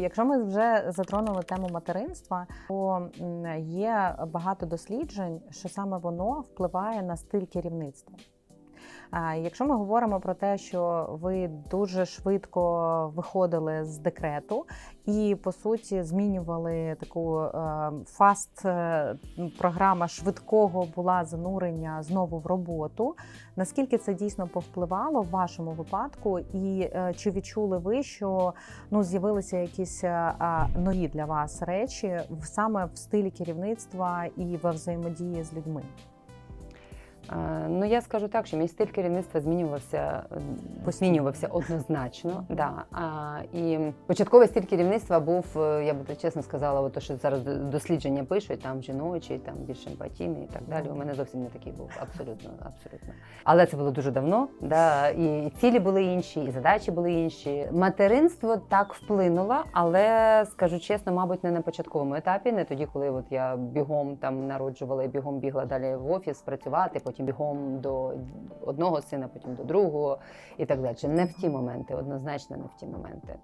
Якщо ми вже затронули тему материнства, то є багато досліджень, що саме воно впливає на стиль керівництва. Якщо ми говоримо про те, що ви дуже швидко виходили з декрету і по суті змінювали таку е, фаст е, програма швидкого була занурення знову в роботу. Наскільки це дійсно повпливало в вашому випадку, і е, чи відчули ви, що ну з'явилися якісь е, нові для вас речі саме в стилі керівництва і во взаємодії з людьми? Ну, я скажу так, що мій стиль керівництва змінювався, змінювався однозначно. Да. А, і початковий стиль керівництва був, е, я би чесно сказала, от то, що зараз дослідження пишуть, там жіночий, там більш емпатійний і так далі. У мене зовсім не такий був, абсолютно, абсолютно. Але це було дуже давно. Да, і, цілі були інші, і задачі були інші. Материнство так вплинуло, але скажу чесно, мабуть, не на початковому етапі, не тоді, коли от я бігом там народжувала і бігом бігла далі в офіс працювати, потім бігом до одного сина, потім до другого і так далі. Не в ті моменти, однозначно не в ті моменти.